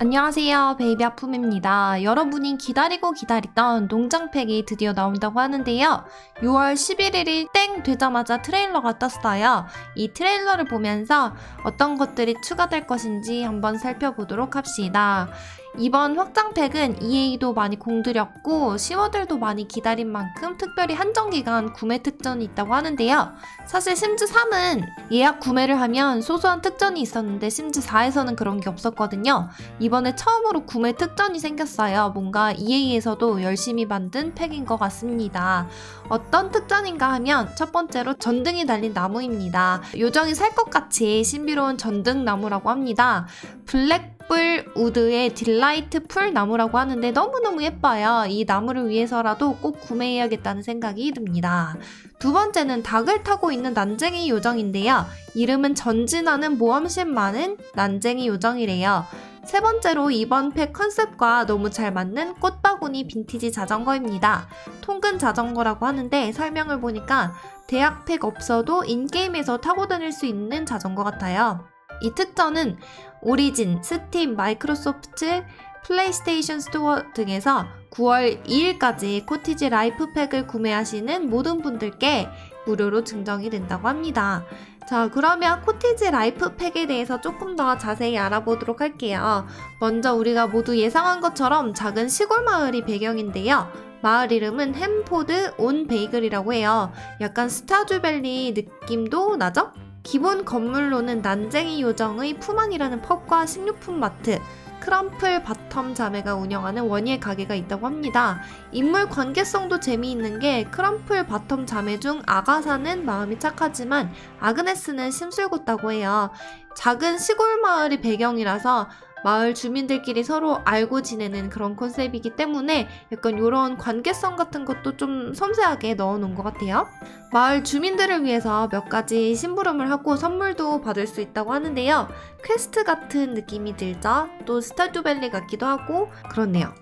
안녕하세요. 베이비 아품입니다. 여러분이 기다리고 기다리던 농장팩이 드디어 나온다고 하는데요. 6월 11일이 땡 되자마자 트레일러가 떴어요. 이 트레일러를 보면서 어떤 것들이 추가될 것인지 한번 살펴보도록 합시다. 이번 확장팩은 EA도 많이 공들였고 시워들도 많이 기다린 만큼 특별히 한정기간 구매 특전이 있다고 하는데요. 사실 심즈 3은 예약 구매를 하면 소소한 특전이 있었는데 심즈 4에서는 그런 게 없었거든요. 이번에 처음으로 구매 특전이 생겼어요. 뭔가 EA에서도 열심히 만든 팩인 것 같습니다. 어떤 특전인가 하면 첫 번째로 전등이 달린 나무입니다. 요정이 살 것 같이 신비로운 전등 나무라고 합니다. 블랙 불 우드의 딜라이트 풀 나무라고 하는데 너무너무 예뻐요. 이 나무를 위해서라도 꼭 구매해야겠다는 생각이 듭니다. 두 번째는 닭을 타고 있는 난쟁이 요정인데요. 이름은 전진하는 모험심 많은 난쟁이 요정이래요. 세 번째로 이번 팩 컨셉과 너무 잘 맞는 꽃바구니 빈티지 자전거입니다. 통근 자전거라고 하는데 설명을 보니까 대학 팩 없어도 인게임에서 타고 다닐 수 있는 자전거 같아요. 이 특전은 오리진, 스팀, 마이크로소프트, 플레이스테이션 스토어 등에서 9월 2일까지 코티지 라이프 팩을 구매하시는 모든 분들께 무료로 증정이 된다고 합니다. 자, 그러면 코티지 라이프 팩에 대해서 조금 더 자세히 알아보도록 할게요. 먼저 우리가 모두 예상한 것처럼 작은 시골 마을이 배경인데요. 마을 이름은 햄포드 온 베이글이라고 해요. 약간 스타주밸리 느낌도 나죠? 기본 건물로는 난쟁이 요정의 푸만이라는 펍과 식료품 마트, 크럼플 바텀 자매가 운영하는 원예 가게가 있다고 합니다. 인물 관계성도 재미있는 게 크럼플 바텀 자매 중 아가사는 마음이 착하지만 아그네스는 심술궂다고 해요. 작은 시골 마을이 배경이라서 마을 주민들끼리 서로 알고 지내는 그런 컨셉이기 때문에 약간 이런 관계성 같은 것도 좀 섬세하게 넣어 놓은 것 같아요. 마을 주민들을 위해서 몇 가지 심부름을 하고 선물도 받을 수 있다고 하는데요. 퀘스트 같은 느낌이 들죠? 또 스타듀밸리 같기도 하고 그렇네요.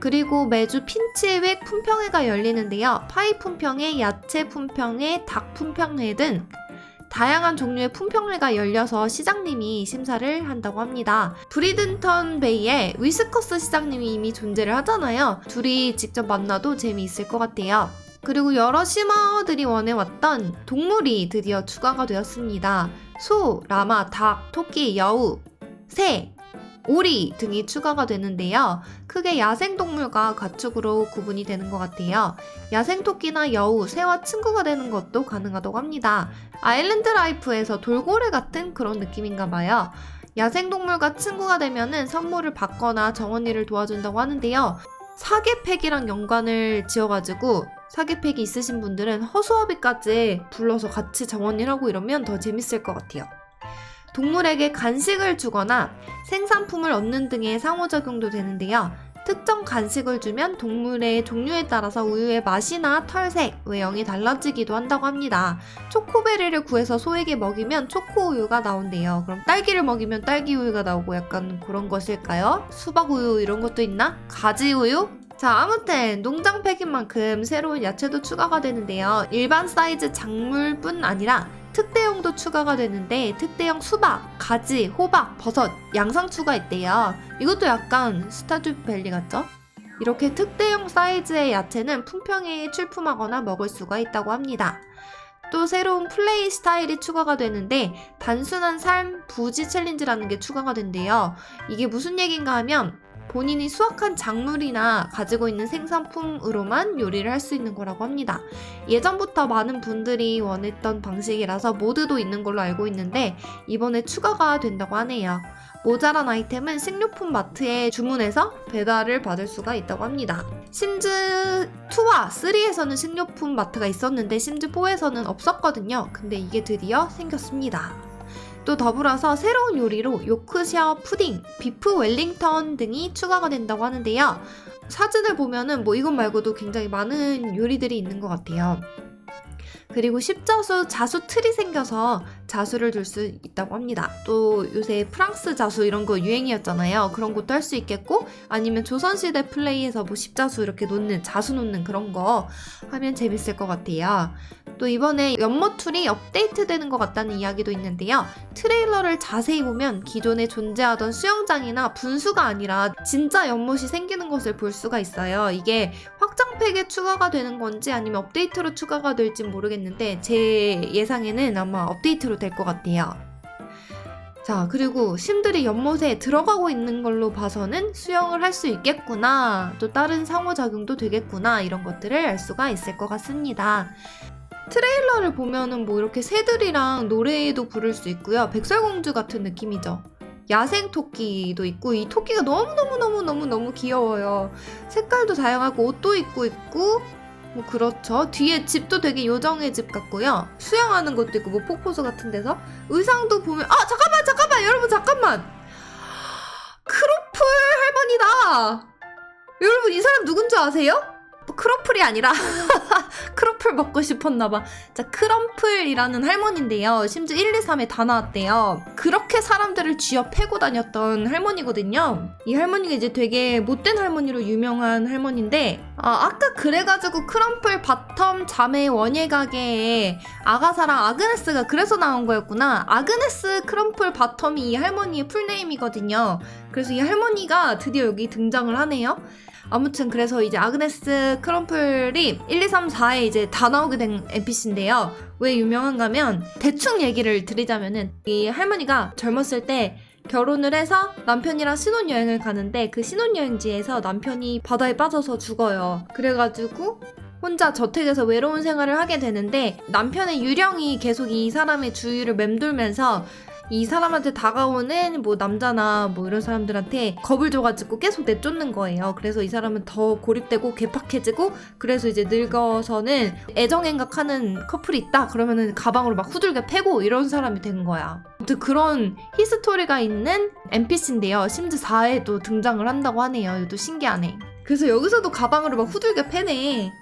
그리고 매주 핀치윅 품평회가 열리는데요. 파이 품평회, 야채 품평회, 닭 품평회 등 다양한 종류의 품평회가 열려서 시장님이 심사를 한다고 합니다. 브리든턴 베이에 위스커스 시장님이 이미 존재를 하잖아요. 둘이 직접 만나도 재미있을 것 같아요. 그리고 여러 심어들이 원해왔던 동물이 드디어 추가가 되었습니다. 소, 라마, 닭, 토끼, 여우, 새, 오리 등이 추가가 되는데요. 크게 야생동물과 가축으로 구분이 되는 것 같아요. 야생토끼나 여우, 새와 친구가 되는 것도 가능하다고 합니다. 아일랜드 라이프에서 돌고래 같은 그런 느낌인가 봐요. 야생동물과 친구가 되면은 선물을 받거나 정원일을 도와준다고 하는데요. 사계팩이랑 연관을 지어가지고 사계팩이 있으신 분들은 허수아비까지 불러서 같이 정원일 하고 이러면 더 재밌을 것 같아요. 동물에게 간식을 주거나 생산품을 얻는 등의 상호작용도 되는데요. 특정 간식을 주면 동물의 종류에 따라서 우유의 맛이나 털색, 외형이 달라지기도 한다고 합니다. 초코베리를 구해서 소에게 먹이면 초코우유가 나온대요. 그럼 딸기를 먹이면 딸기우유가 나오고 약간 그런 것일까요? 수박우유 이런 것도 있나? 가지우유? 자, 아무튼 농장 팩인 만큼 새로운 야채도 추가가 되는데요. 일반 사이즈 작물뿐 아니라 특대용도 추가가 되는데 특대용 수박, 가지, 호박, 버섯, 양상추가 있대요. 이것도 약간 스타듀 밸리 같죠? 이렇게 특대용 사이즈의 야채는 품평회에 출품하거나 먹을 수가 있다고 합니다. 또 새로운 플레이 스타일이 추가가 되는데 단순한 삶 부지 챌린지라는 게 추가가 된대요. 이게 무슨 얘기인가 하면 본인이 수확한 작물이나 가지고 있는 생산품으로만 요리를 할 수 있는 거라고 합니다. 예전부터 많은 분들이 원했던 방식이라서 모드도 있는 걸로 알고 있는데 이번에 추가가 된다고 하네요. 모자란 아이템은 식료품 마트에 주문해서 배달을 받을 수가 있다고 합니다. 심즈 2와 3에서는 식료품 마트가 있었는데 심즈 4에서는 없었거든요. 근데 이게 드디어 생겼습니다. 또 더불어서 새로운 요리로 요크셔 푸딩, 비프 웰링턴 등이 추가가 된다고 하는데요. 사진을 보면은 뭐 이것 말고도 굉장히 많은 요리들이 있는 것 같아요. 그리고 십자수 자수 틀이 생겨서 자수를 둘 수 있다고 합니다. 또 요새 프랑스 자수 이런 거 유행이었잖아요. 그런 것도 할 수 있겠고 아니면 조선시대 플레이에서 뭐 십자수 이렇게 놓는 자수 놓는 그런 거 하면 재밌을 것 같아요. 또 이번에 연모툴이 업데이트되는 것 같다는 이야기도 있는데요. 트레일러를 자세히 보면 기존에 존재하던 수영장이나 분수가 아니라 진짜 연못이 생기는 것을 볼 수가 있어요. 이게 확장팩에 추가가 되는 건지 아니면 업데이트로 추가가 될지 모르겠는데 제 예상에는 아마 업데이트로 될 것 같아요. 자, 그리고 신들이 연못에 들어가고 있는 걸로 봐서는 수영을 할 수 있겠구나, 또 다른 상호작용도 되겠구나, 이런 것들을 알 수가 있을 것 같습니다. 트레일러를 보면은 뭐 이렇게 새들이랑 노래도 부를 수 있고요. 백설공주 같은 느낌이죠. 야생 토끼도 있고 이 토끼가 너무너무너무너무너무 귀여워요. 색깔도 다양하고 옷도 입고 있고 뭐 그렇죠. 뒤에 집도 되게 요정의 집 같고요. 수영하는 것도 있고 뭐 폭포수 같은 데서 의상도 보면 아 잠깐만 잠깐만 여러분 잠깐만 크로플 할머니다. 여러분 이 사람 누군지 아세요? 뭐 크로플이 아니라 크로플 먹고 싶었나봐. 자, 크럼플이라는 할머니인데요. 심지어 1, 2, 3에 다 나왔대요. 그렇게 사람들을 쥐어 패고 다녔던 할머니거든요. 이 할머니가 이제 되게 못된 할머니로 유명한 할머니인데, 아, 아까 그래가지고 크럼플 바텀 자매 원예 가게에 아가사랑 아그네스가 그래서 나온 거였구나. 아그네스 크럼플 바텀이 이 할머니의 풀네임이거든요. 그래서 이 할머니가 드디어 여기 등장을 하네요. 아무튼 그래서 이제 아그네스 크럼플이 1, 2, 3, 4에 이제 다 나오게 된 NPC인데요. 왜 유명한가면 대충 얘기를 드리자면은 이 할머니가 젊었을 때 결혼을 해서 남편이랑 신혼여행을 가는데 그 신혼여행지에서 남편이 바다에 빠져서 죽어요. 그래가지고 혼자 저택에서 외로운 생활을 하게 되는데 남편의 유령이 계속 이 사람의 주위를 맴돌면서 이 사람한테 다가오는 뭐 남자나 뭐 이런 사람들한테 겁을 줘가지고 계속 내쫓는 거예요. 그래서 이 사람은 더 고립되고 괴팍해지고 그래서 이제 늙어서는 애정행각하는 커플이 있다 그러면은 가방으로 막 후들겨 패고 이런 사람이 된 거야. 아무튼 그런 히스토리가 있는 NPC인데요. 심지어 4회도 등장을 한다고 하네요. 이것도 신기하네. 그래서 여기서도 가방으로 막 후들겨 패네.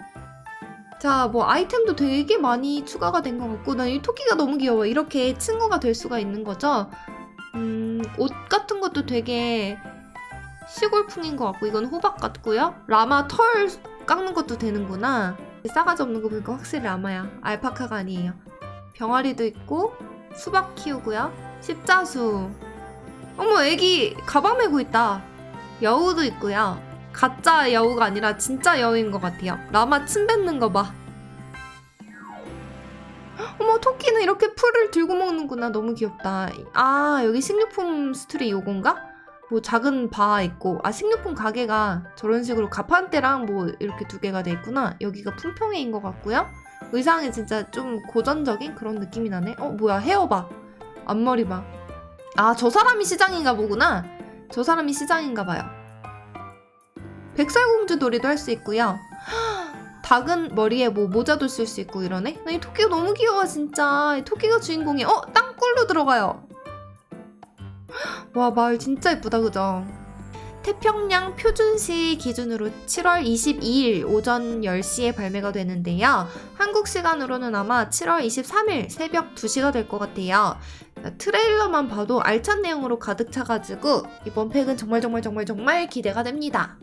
자, 뭐 아이템도 되게 많이 추가가 된 것 같고, 난 이 토끼가 너무 귀여워. 이렇게 친구가 될 수가 있는 거죠. 음, 옷 같은 것도 되게 시골풍인 것 같고, 이건 호박 같고요. 라마 털 깎는 것도 되는구나. 싸가지 없는 거 보니까 확실히 라마야. 알파카가 아니에요. 병아리도 있고, 수박 키우고요. 십자수. 어머, 애기 가방 메고 있다. 여우도 있고요. 가짜 여우가 아니라 진짜 여우인 것 같아요. 라마 침 뱉는 거 봐. 어머 토끼는 이렇게 풀을 들고 먹는구나. 너무 귀엽다. 아 여기 식료품 스토리 요건가? 뭐 작은 바 있고 아 식료품 가게가 저런 식으로 가판대랑 뭐 이렇게 두 개가 돼 있구나. 여기가 품평회인 것 같고요. 의상이 진짜 좀 고전적인 그런 느낌이 나네. 어 뭐야 헤어 봐. 앞머리 봐. 아 저 사람이 시장인가 보구나. 저 사람이 시장인가 봐요. 백설공주 놀이도 할 수 있고요. 닭은 머리에 뭐 모자도 쓸 수 있고 이러네. 나이 토끼가 너무 귀여워 진짜. 이 토끼가 주인공이야. 어 땅굴로 들어가요. 와 마을 진짜 예쁘다 그죠? 태평양 표준시 기준으로 7월 22일 오전 10시에 발매가 되는데요. 한국 시간으로는 아마 7월 23일 새벽 2시가 될 것 같아요. 트레일러만 봐도 알찬 내용으로 가득 차가지고 이번 팩은 정말 정말 정말 정말 기대가 됩니다.